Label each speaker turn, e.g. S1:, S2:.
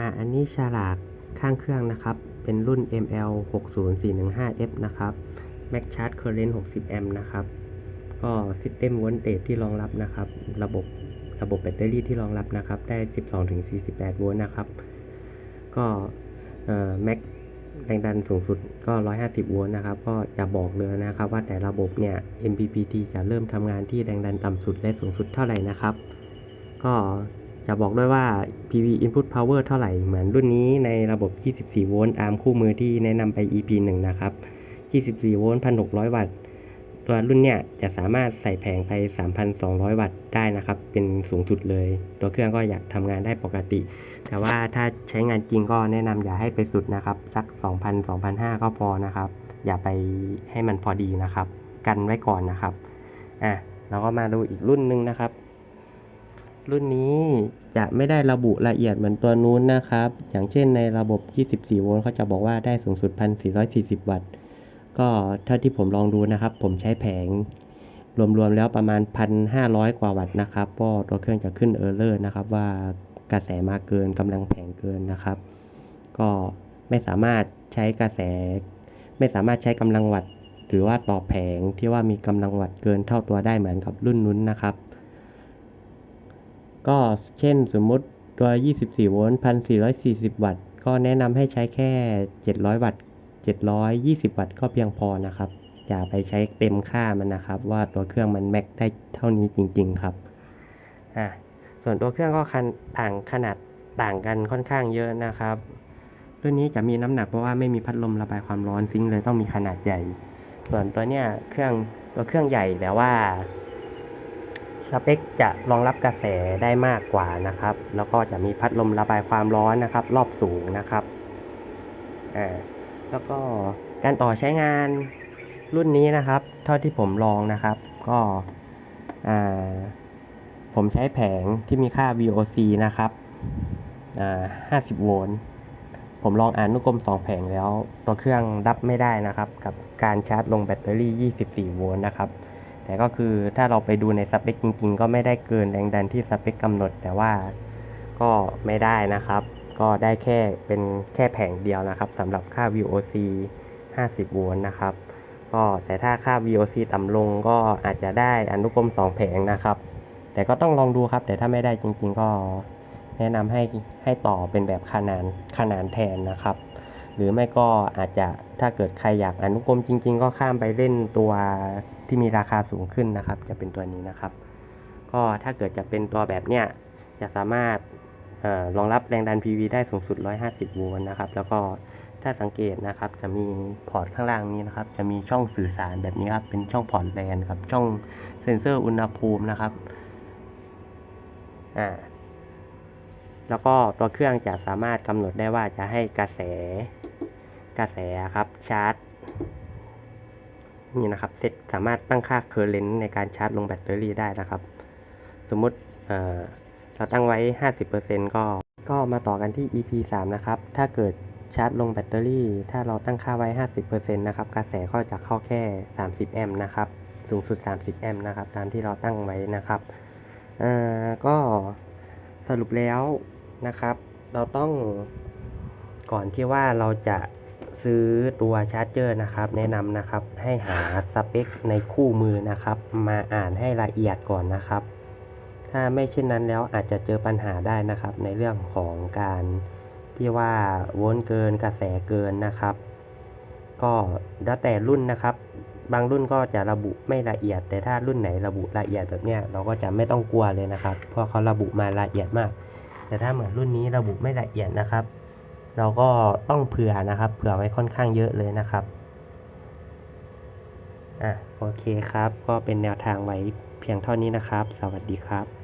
S1: อ่าอันนี้ฉลากข้างเครื่องนะครับ เป็นรุ่น ML 60415F นะครับ Max Charge Current 60 แอมป์นะครับ ก็ System Voltage ที่รองรับนะครับ ระบบระบบแบตเตอรี่ที่รองรับนะครับ ได้ 12-48 โวลต์นะครับ ก็เอ่อ Max แรงดันสูงสุดก็ 150 โวลต์นะครับ ก็จะบอกเลยนะครับว่าแต่ระบบเนี่ย MPPT จะเริ่มทำงานที่แรงดันต่ำสุดและสูงสุดเท่าไหร่นะครับ ก็ จะบอกด้วยว่า PV Input Power เท่าไหร่เหมือนรุ่นนี้ในระบบ 24 โวลต์ ARM คู่มือที่แนะนำไป EP 1 นะครับ 24 โวลต์ 1,600 วัตต์ ตัวรุ่นเนี่ยจะสามารถใส่แผงไป 3,200 วัตต์ได้นะครับ เป็นสูงสุดเลย ตัวเครื่องก็อยากทำงานได้ปกติ แต่ว่าถ้าใช้งานจริงก็แนะนำอย่าให้ไปสุดนะครับ สัก 2,000 2,500 ก็พอนะครับ อย่าไปให้มันพอดีนะครับ กันไว้ก่อนนะครับ อะเราก็มาดูอีกรุ่นหนึ่งนะครับ รุ่นนี้จะไม่ได้ระบุละเอียดเหมือนตัวนู้นนะครับ อย่างเช่นในระบบ 24 โวลต์เขาจะบอกว่าได้สูงสุด 1,440 วัตต์ ก็เท่าที่ผมลองดูนะครับ ผมใช้แผง รวมๆแล้วประมาณ 1,500 กว่าวัตต์นะครับก็ตัวเครื่องจะขึ้นเออร์เลอร์นะครับว่ากระแสมาเกินกำลังแผงเกินนะครับ ก็ไม่สามารถใช้กระแส ไม่สามารถใช้กำลังวัตต์หรือว่าต่อแผงที่ว่ามีกำลังวัตต์เกินเท่าตัวได้เหมือนกับรุ่นนู้นนะครับ ก็เช่นสมมุติตัว 24 โวลต์ 1,440 วัตต์ ก็แนะนำให้ใช้แค่ 700 วัตต์ 720 วัตต์ก็เพียงพอนะครับ อย่าไปใช้เต็มค่ามันนะครับ ว่าตัวเครื่องมันแม็กได้เท่านี้จริง ๆ ครับอะส่วนตัวเครื่องก็คันต่างขนาดต่างกันค่อนข้างเยอะนะครับรุ่นนี้จะมีน้ำหนักเพราะว่าไม่มีพัดลมระบายความร้อนซิงเลยต้องมีขนาดใหญ่ ส่วนตัวเนี้ยเครื่องตัวเครื่องใหญ่แต่ว่า สเปคจะรองรับกระแสได้มากกว่านะครับ แล้วก็จะมีพัดลมระบายความร้อนนะครับ รอบสูงนะครับอ่าแล้วก็การต่อใช้งานรุ่นนี้นะครับ เท่าที่ผมลองนะครับ ก็อ่าผมใช้แผงที่มีค่า VOC นะครับอ่า50 โวลต์ผมลองอ่านนุกรม 2 แผงแล้ว ตัวเครื่องรับไม่ได้นะครับ กับการชาร์จลงแบตเตอรี่ 24 โวลต์นะครับ แต่ก็คือถ้าเราไปดูในสเปคจริง ๆ ก็ไม่ได้เกินแรงดันที่สเปคกำหนด แต่ว่าก็ไม่ได้นะครับ ก็ได้แค่เป็นแค่แผงเดียวนะครับสำหรับค่า VOC 50 โวลต์นะครับก็แต่ถ้าค่า VOC ต่ำลงก็อาจจะได้อนุกรม 2 แผงนะครับ แต่ก็ต้องลองดูครับ แต่ถ้าไม่ได้จริง ๆ ก็แนะนำให้ให้ต่อเป็นแบบขนานขนานแทนนะครับ หรือไม่ก็อาจจะถ้าเกิดใครอยากอนุกรมจริง ๆ ก็ข้ามไปเล่นตัว ที่มีราคาสูงขึ้นนะครับ จะเป็นตัวนี้นะครับ ก็ถ้าเกิดจะเป็นตัวแบบเนี้ยจะสามารถเออรองรับแรงดัน PV ได้สูงสุด 150 โวลต์นะครับ แล้วก็ถ้าสังเกตนะครับ จะมีพอร์ตข้างล่างนี้นะครับ จะมีช่องสื่อสารแบบนี้ครับ เป็นช่องพอร์ตแลนครับ ช่องเซ็นเซอร์อุณหภูมินะครับ อ่า แล้วก็ตัวเครื่องจะสามารถกำหนดได้ว่าจะให้กระแส กระแสครับชาร์จ นี่นะครับเซตสามารถตั้งค่าเคอร์เรนต์ในการชาร์จลงแบตเตอรี่ได้นะครับ สมมติเเราตั้งไว้ 50%ก็ ก็มาต่อกันที่ EP 3 นะครับ ถ้าเกิดชาร์จลงแบตเตอรี่ ถ้าเราตั้งค่าไว้ 50%นะครับ กระแสก็จะเข้าแค่ 30 แอมป์นะครับ สูงสุด 30 แอมป์นะครับ ตามที่เราตั้งไว้นะครับก็สรุปแล้วนะครับ เราต้องก่อนที่ว่าเราจะ ซื้อตัวชาร์จเจอร์นะครับ แนะนำนะครับให้หาสเปคในคู่มือนะครับ มาอ่านให้ละเอียดก่อนนะครับ ถ้าไม่เช่นนั้นแล้วอาจจะเจอปัญหาได้นะครับ ในเรื่องของการที่ว่าโวลต์เกินกระแสเกินนะครับ ก็แล้วแต่รุ่นนะครับ บางรุ่นก็จะระบุไม่ละเอียด แต่ถ้ารุ่นไหนระบุละเอียดแบบเนี้ยเราก็จะไม่ต้องกลัวเลยนะครับ เพราะเขาระบุมาละเอียดมาก แต่ถ้าเหมือนรุ่นนี้ระบุไม่ละเอียดนะครับ เราก็ต้องเผื่อนะครับ เผื่อไว้ค่อนข้างเยอะเลยนะครับอะโอเคครับ ก็เป็นแนวทางไว้เพียงเท่านี้นะครับ สวัสดีครับ